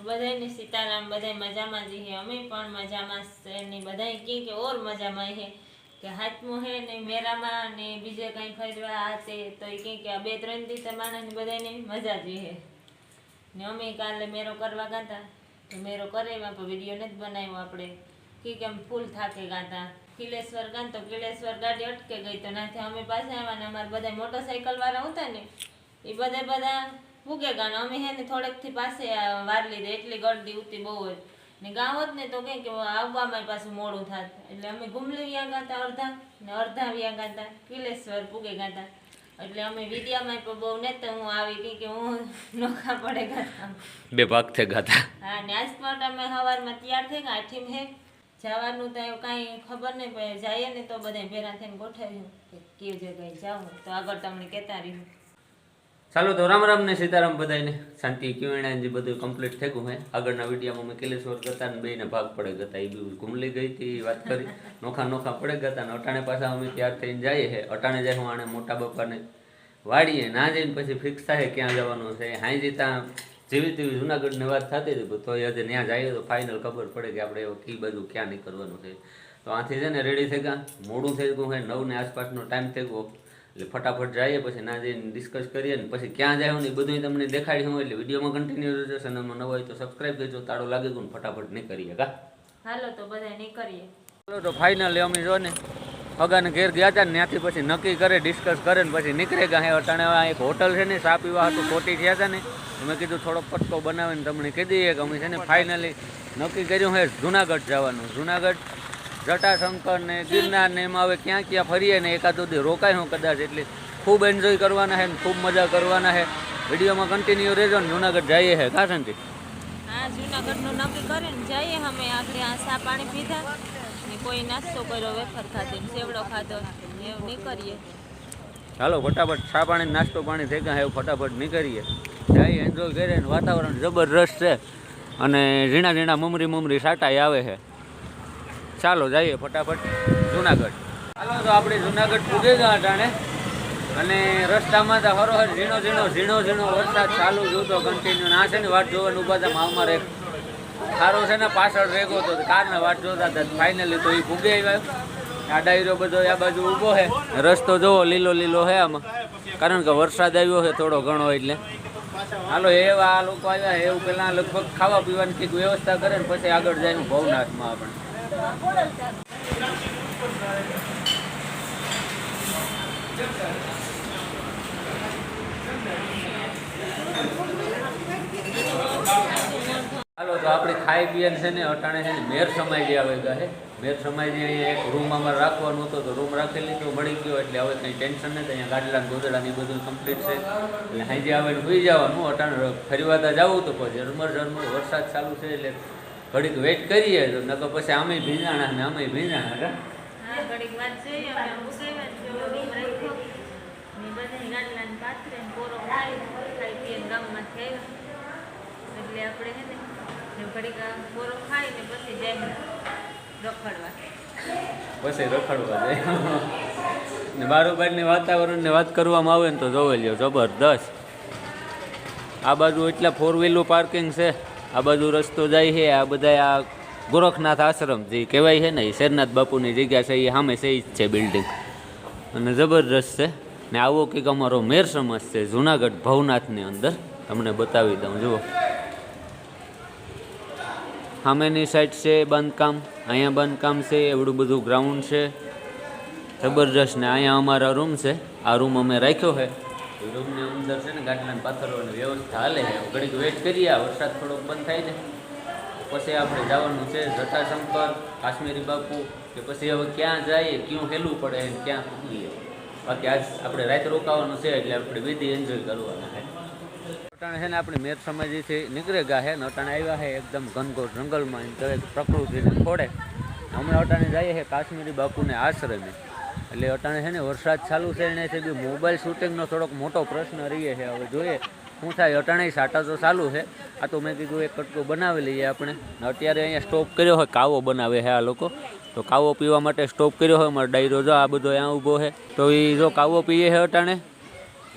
બધાને સીતારામ બધા મજામાં જ હે અમે પણ મજામાં છે ને બધા કહે કે ઓર મજામાં હે કે હાથમું હે ને મેરામાં ને બીજે કંઈ ફરવા આ તે તો એ કે આ બે ત્રણ દી તમારા ને બધાને મજા જ હે ને અમે કાલે મેરો કરવા ગાતા તો મેરો કરે એમાં પણ વીડિયો નથી બનાવ્યો આપણે. કે કેમ ફૂલ થાકે ગાતા કિલેશ્વર ગાન તો કિલેશ્વર ગાડી અટકે ગઈ તો નાથી અમે પાસે આવવાના અમારા બધા મોટરસાઇકલ વાળા હતા ને એ બધા બધા ભૂગે ગાન અમે હે ને થોડેકથી પાસે વાર લીધે. એટલી ગળદી ઉતી બહુ હોય. ને ગાંવત ને તો કંઈ કે આવવામાં પાછું મોડું થાત. એટલે અમે ગુમલી વ્યા ગાતા અડધા ને અડધા વ્યા ગાતા. કિલેશ્વર પૂગે ગાતા. એટલે અમે વિદ્યામાં પણ બહુ ને તો હું આવી ગઈ કે હું નોખા પડે ગાતા. બે ભાગ થઈ ગાતા. હા ને આજ પણ અમે સવારમાં તૈયાર થઈ ગયા આઠીમ હે. જવાનું તો કાંઈ ખબર નહીં પણ જઈએ ને તો બધા ભેરા થઈને ગોઠવ્યું કે કેવી જગ્યાએ જાઉં. તો આગળ તમને કહેતા રહ્યું ચાલો તો રામ રામ ને સીતારામ બધાને શાંતિ, ક્યુએણા જે બધું કમ્પ્લીટ થઈ ગયું હે. આગળના વિડીયોમાં મેં કિલેશ્વર ગતા ને બેને ભાગ પડે ગતા એ બી ઘૂમલી ગઈ હતી વાત કરી. નોખા નોખા પડે ગતા ને અટાણે પાછા અમે તૈયાર થઈને જઈએ હે. અટાણે જાય આને મોટા બાપાને વાડીએ. ના જઈને પછી ફિક્સ થાય ક્યાં જવાનું છે. હાઈ જીતા જેવી તેવી જુનાગઢની વાત થતી હતી તો આજે ત્યાં જઈએ તો ફાઇનલ ખબર પડે કે આપણે કી બાજુ ક્યાં નીકળવાનું છે. તો આથી છે ને રેડી થઈ ગયા મોડું થઈ ગયું હે નવ ને આસપાસનો ટાઈમ થઈ ગયો એટલે ફટાફટ જઈએ પછી ના જઈને ડિસ્કસ કરીએ ને પછી ક્યાં જાય ને એ બધું તમને દેખાડી હું એટલે વિડીયોમાં કન્ટિન્યુ રહેશે ચેનલમાં નવો હોય તો સબસ્ક્રાઈબ કરજો તાળો લાગે ગયું ફટાફટ ફટાફટ કરીએ કા? હાલો તો બધા નીકળીએ. ચાલો તો ફાઇનલી અમે જો ને અગાને ઘેર ગયા હતા ને ત્યાંથી પછી નક્કી કરે ડિસ્કસ કરે ને પછી નીકળે ગયા. હે અટાણે એક હોટલ છે ને ચા પીવા હતું ખોટી થયા હતા ને. મેં કીધું થોડોક પટકો બનાવીને તમને કહી દઈએ કે અમે છે ને ફાઇનલી નક્કી કર્યું હે જુનાગઢ જવાનું. જુનાગઢ જટાશંકર ને ગિરનાર ને એમાં હવે ક્યાં ક્યાં ફરીએ ને એકાદ સુધી રોકાય હું કદાચ એટલે ખૂબ એન્જોય કરવાના છે ને ખૂબ મજા કરવાના છે વિડીયોમાં કન્ટિન્યુ રહેજો ને જુનાગઢ જઈએ છે કા શાંતિ? હા જુનાગઢનું નક્કી કરે ને જઈએ અમે. આગળ આ સા પાણી પીધા ને કોઈ નાસ્તો કર્યો વેફર ખાધી સેવડો ખાધો એવું નીકળીએ. ચાલો ફટાફટ ચા પાણી નાસ્તો પાણી થઈ ગયા એવું ફટાફટ નીકળીએ. જાય એન્જોય કરીએ ને વાતાવરણ જબરદસ્ત છે. અને ઝીણા ઝીણા મમરી મમરી સાટાઈ આવે છે ચાલો જઈએ ફટાફટ જુનાગઢ. ચાલો તો આપણે જુનાગઢ પૂગે ગયા અટાણે અને રસ્તામાં તો હરોહર ઝીણો ઝીણો ઝીણો ઝીણો વરસાદ ચાલુ જોતો કન્ટિન્યુ ના છે ને વાટ જોવાનું ઊભા હતા, મામારે સારો છે ને પાછળ રેગો તો કારને વાટ જોતા હતા ફાઇનલી તો એ પૂગે આવ્યા. આ ડાયરો બધો આ બાજુ ઊભો છે રસ્તો જોવો, લીલો લીલો છે આમાં. કારણ કે વરસાદ આવ્યો છે થોડો ઘણો એટલે. હાલો, એવા આ લોકો આવ્યા એવું પેલા લગભગ ખાવા પીવાની કંઈક વ્યવસ્થા કરે ને પછી આગળ જાય ભવનાથમાં આપણે. હાલો, તો આપણે ખાઈ પીએ છે ને અટાણે છે ને મેર સમાજી આવે ગયા મેર સમાઈ અહીંયા એક રૂમ અમારે રાખવાનો હતો, તો રૂમ રાખી લીધો મળી ગયો, એટલે હવે કંઈ ટેન્શન નથી, અહીંયા ગાડલા ગોદડા ને બધું કમ્પ્લીટ છે. એટલે હાંજે આવે ને જવાનું, અટાણે ફરીવાતા જવું તો પછી ઝરમર ઝરમર વરસાદ ચાલુ છે, એટલે ઘડીક વેટ કરીએ તો નકર પછી અમે ભીંજાણા ને અમે ભીંજાણા એટલે આપણે ને ને ઘડીક આ ખાઈ ને પછી જાય રખડવા. પછી રખડવા જાય. ને બારોબારની વાતાવરણની વાત કરવામાં આવે ને તો જોવે લ્યો જબરદસ્ત. આ બાજુ એટલા ફોર વ્હીલનું પાર્કિંગ છે. આ બાજુ રસ્તો જાય છે, આ બધા આ ગોરખનાથ આશ્રમ જે કહેવાય છે ને, એ શેરનાથ બાપુની જગ્યા છે, એ સામે છે જ છે બિલ્ડિંગ અને જબરદસ્ત છે. ને આવો કંઈક અમારો મેર સમાજ છે, જુનાગઢ ભવનાથની અંદર. તમને બતાવી દઉં, જુઓ. સામેની સાઈડ છે બાંધકામ, અહીંયા બાંધકામ છે, એવડું બધું ગ્રાઉન્ડ છે. જબરજસ્ત ને અહીંયા અમારા રૂમ છે. આ રૂમ અમે રાખ્યો છે. રૂમની અંદર છે ને ગાટલાને પાથરવાની વ્યવસ્થા હાલે છે. ઘડીક વેટ કરીએ વરસાદ થોડોક બંધ થાય ને. પછી આપણે જવાનું છે જટાશંકર કાશ્મીરી બાપુ, કે પછી હવે ક્યાં જઈએ ક્યું હેલું પડે ને ક્યાં પૂગીએ બાકી આજ આપણે રાત રોકાવાનું છે, એટલે આપણે વિધિ એન્જોય કરવાના છે. અટાણે છે ને આપણે મેર સમાજથી નીકળે ગયા છે. ને અટાણે આવ્યા છે એકદમ ઘનઘોર જંગલમાં, એમ કહેવાય કે પ્રકૃતિને ખોડે હમણાં અટાણે જઈએ છે કાશ્મીરી બાપુને આશ્રમે. એટલે અટાણે છે ને વરસાદ ચાલુ છે એને છે મોબાઈલ શૂટિંગનો થોડોક મોટો પ્રશ્ન રહીએ છે. હવે જોઈએ શું થાય. અટાણે સાટા તો ચાલુ છે. આ તો મેં કીધું એક કટકો બનાવી લઈએ આપણે. અત્યારે અહીંયા સ્ટોપ કર્યો હોય, કાવો બનાવે છે આ લોકો. તો કાવો પીવા માટે સ્ટોપ કર્યો હોય, અમારો ડાયરો જો આ બધો અહીંયા ઊભો છે. તો એ જો કાવો પીએ છે અટાણે.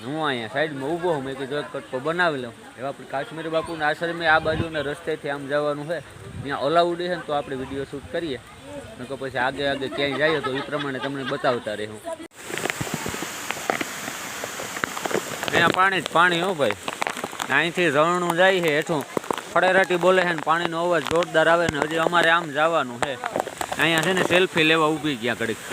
હું અહીંયા સાઈડમાં ઊભો હું મેં કીધું એક કટકો બનાવી લઉં. એવા આપણે કાશ્મીર બાપુના આશ્રમે આ બાજુના રસ્તેથી આમ જવાનું છે. ત્યાં અલાઉડ છે ને તો આપણે વીડિયો શૂટ કરીએ. નકર પછી આગે આગે ક્યાંય જઈએ તો એ પ્રમાણે તમને બતાવતા રહે હું. અહીંયા પાણી જ પાણી હો ભાઈ. અહીંથી ઝરણું જાય છે હેઠું. ફળેરાટી બોલે છે ને પાણીનો અવાજ જોરદાર આવે ને હજી અમારે આમ જવાનું છે. અહીંયા છે ને સેલ્ફી લેવા ઊભી ગયા ઘડીક.